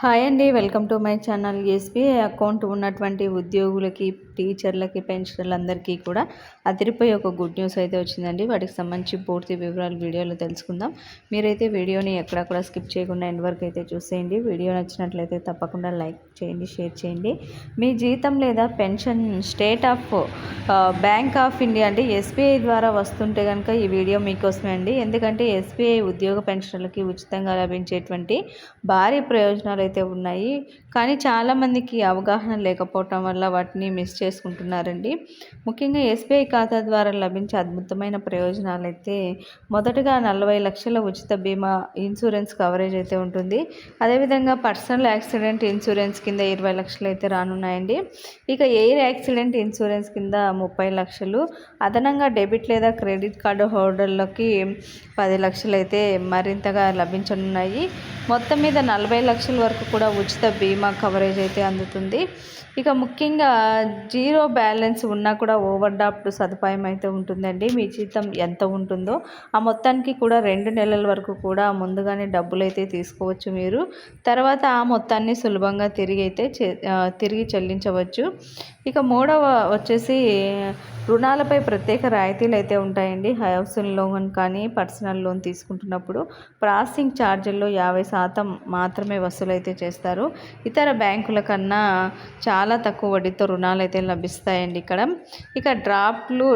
Hi అండి welcome to my channel SBI account ఉన్నటువంటి ఉద్యోగులకి టీచర్లకి పెన్షనర్లందరికీ కూడా అదిరిపోయి ఒక గుడ్ న్యూస్ అయితే వచ్చిందండి. వాటికి సంబంధించి పూర్తి వివరాలు వీడియోలో తెలుసుకుందాం. మీరైతే వీడియోని ఎక్కడక్కడ స్కిప్ చేయకుండా ఎండ్ వరకు అయితే చూసేయండి. వీడియో నచ్చినట్లయితే తప్పకుండా లైక్ చేయండి షేర్ చేయండి. మీ జీతం లేదా pension state of bank of India అంటే ఎస్బీఐ ద్వారా వస్తుంటే కనుక ఈ వీడియో మీకోసమే అండి. ఎందుకంటే ఎస్బీఐ ఉద్యోగ పెన్షన్లకి ఉచితంగా లభించేటువంటి భారీ ప్రయోజనాలు అయితే ఉన్నాయి. కానీ చాలామందికి అవగాహన లేకపోవటం వల్ల వాటిని మిస్ చేసుకుంటున్నారండి. ముఖ్యంగా ఎస్బీఐ ఖాతా ద్వారా లభించే అద్భుతమైన ప్రయోజనాలు అయితే మొదటగా నలభై లక్షల ఉచిత బీమా ఇన్సూరెన్స్ కవరేజ్ అయితే ఉంటుంది. అదేవిధంగా పర్సనల్ యాక్సిడెంట్ ఇన్సూరెన్స్ కింద ఇరవై లక్షలు అయితే రానున్నాయండి. ఇక ఎయిర్ యాక్సిడెంట్ ఇన్సూరెన్స్ కింద ముప్పై లక్షలు అదనంగా డెబిట్ లేదా క్రెడిట్ కార్డు హోల్డర్లకి పది లక్షలు అయితే మరింతగా లభించనున్నాయి. మొత్తం మీద నలభై లక్షల వరకు కూడా ఉచిత బీమా కవరేజ్ అయితే అందుతుంది. ఇక ముఖ్యంగా జీరో బ్యాలెన్స్ ఉన్నా కూడా ఓవర్ డ్రాఫ్ట్ సదుపాయం అయితే ఉంటుందండి. మీ జీతం ఎంత ఉంటుందో ఆ మొత్తానికి కూడా రెండు నెలల వరకు కూడా ముందుగానే డబ్బులు అయితే తీసుకోవచ్చు మీరు. తర్వాత ఆ మొత్తాన్ని సులభంగా తిరిగి అయితే తిరిగి చెల్లించవచ్చు. ఇక మూడవ వచ్చేసి రుణాలపై ప్రత్యేక రాయితీలు అయితే ఉంటాయండి. హౌసింగ్ లోన్ కానీ పర్సనల్ లోన్ తీసుకుంటున్నప్పుడు ప్రాసెసింగ్ ఛార్జీల్లో యాభై శాతం మాత్రమే వసూలు అయితే చేస్తారు. ఇతర బ్యాంకుల కన్నా చాలా తక్కువ వడ్డీతో రుణాలు అయితే లభిస్తాయండి ఇక్కడ. ఇక డ్రాఫ్ట్లు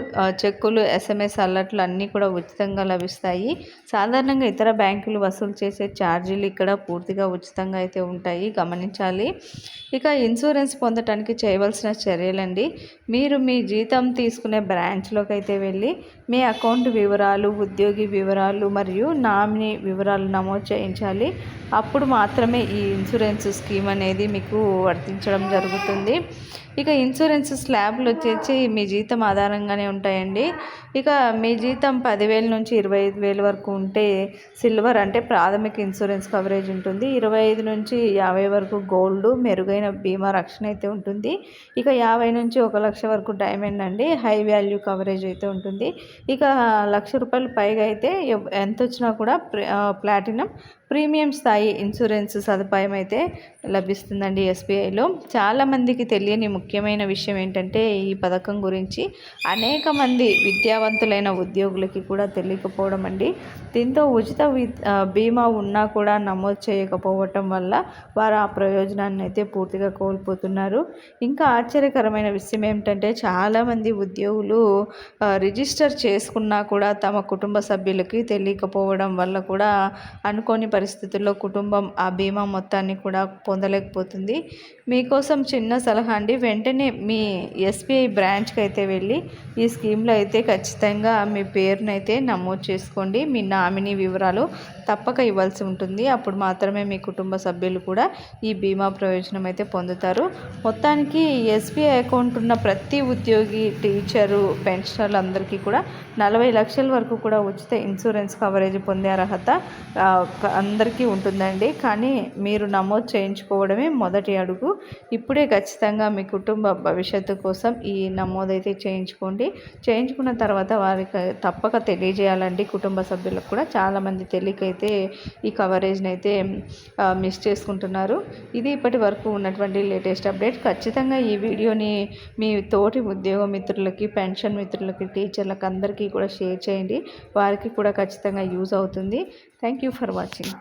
చెక్కులు ఎస్ఎంఎస్ అలర్ట్లు అన్నీ కూడా ఉచితంగా లభిస్తాయి. సాధారణంగా ఇతర బ్యాంకులు వసూలు చేసే ఛార్జీలు ఇక్కడ పూర్తిగా ఉచితంగా అయితే ఉంటాయి. గమనించాలి. ఇక ఇన్సూరెన్స్ పొందటానికి చేయవలసిన చర్యలండి. మీరు మీ జీతం తీసుకునే బ్రాంచ్లోకి అయితే వెళ్ళి మీ అకౌంట్ వివరాలు ఉద్యోగి వివరాలు మరియు నామినీ వివరాలు నమోదు చేయించాలి. అప్పుడు మాత్రమే ఈ ఇన్సూరెన్స్ స్కీమ్ అనేది మీకు వర్తించడం జరుగుతుంది. ఇక ఇన్సూరెన్స్ స్లాబ్లు వచ్చేసి మీ జీతం ఆధారంగానే ఉంటాయండి. ఇక మీ జీతం పదివేల నుంచి ఇరవై ఐదు వేల వరకు ఉంటే సిల్వర్ అంటే ప్రాథమిక ఇన్సూరెన్స్ కవరేజ్ ఉంటుంది. ఇరవై ఐదు నుంచి యాభై వరకు గోల్డ్ మెరుగైన బీమా రక్షణ అయితే ఉంటుంది. ఇక యాభై నుంచి ఒక లక్ష వరకు డైమండ్ అండి హై వాల్యూ కవరేజ్ అయితే ఉంటుంది. ఇక లక్ష రూపాయలు పైగా అయితే ఎంత వచ్చినా కూడా ప్లాటినం ప్రీమియం స్థాయి ఇన్సూరెన్స్ సదుపాయం అయితే లభిస్తుందండి ఎస్బీఐలో. చాలామందికి తెలియని ముఖ్యమైన విషయం ఏంటంటే ఈ పథకం గురించి అనేక మంది విద్యావంతులైన ఉద్యోగులకి కూడా తెలియకపోవడం అండి. దీంతో ఉచిత బీమా ఉన్నా కూడా నమోదు చేయకపోవటం వల్ల వారు ఆ ప్రయోజనాన్ని అయితే పూర్తిగా కోల్పోతున్నారు. ఇంకా ఆశ్చర్యకరమైన విషయం ఏమిటంటే చాలామంది ఉద్యోగులు రిజిస్టర్ చేసుకున్నా కూడా తమ కుటుంబ సభ్యులకి తెలియకపోవడం వల్ల కూడా అనుకోని పరిస్థితుల్లో కుటుంబం ఆ బీమా మొత్తాన్ని కూడా పొందలేకపోతుంది. మీకోసం చిన్న సలహా అండి. వెంటనే మీ ఎస్బీఐ బ్రాంచ్కి అయితే వెళ్ళి ఈ స్కీమ్లో అయితే ఖచ్చితంగా మీ పేరునైతే నమోదు చేసుకోండి. మీ నామినీ వివరాలు తప్పక ఇవ్వాల్సి ఉంటుంది. అప్పుడు మాత్రమే మీ కుటుంబ సభ్యులు కూడా ఈ బీమా ప్రయోజనం అయితే పొందుతారు. మొత్తానికి ఎస్బీఐ అకౌంట్ ఉన్న ప్రతి ఉద్యోగి టీచరు పెన్షనర్లు అందరికీ కూడా నలభై లక్షల వరకు కూడా ఉచిత ఇన్సూరెన్స్ కవరేజ్ పొందే అర్హత అందరికీ ఉంటుందండి. కానీ మీరు నమోదు చేయించుకోవడమే మొదటి అడుగు. ఇప్పుడే ఖచ్చితంగా మీ కుటుంబ భవిష్యత్తు కోసం ఈ నమోదైతే చేయించుకోండి. చేయించుకున్న తర్వాత వారికి తప్పక తెలియజేయాలండి. కుటుంబ సభ్యులకు కూడా చాలామంది అయితే ఈ కవరేజ్ని అయితే మిస్ చేసుకుంటున్నారు. ఇది ఇప్పటి వరకు ఉన్నటువంటి లేటెస్ట్ అప్డేట్ ఖచ్చితంగా ఈ వీడియోని మీ తోటి ఉద్యోగ మిత్రులకి పెన్షన్ మిత్రులకి టీచర్లకు అందరికీ కూడా షేర్ చేయండి. వారికి కూడా ఖచ్చితంగా యూజ్ అవుతుంది. Thank you for watching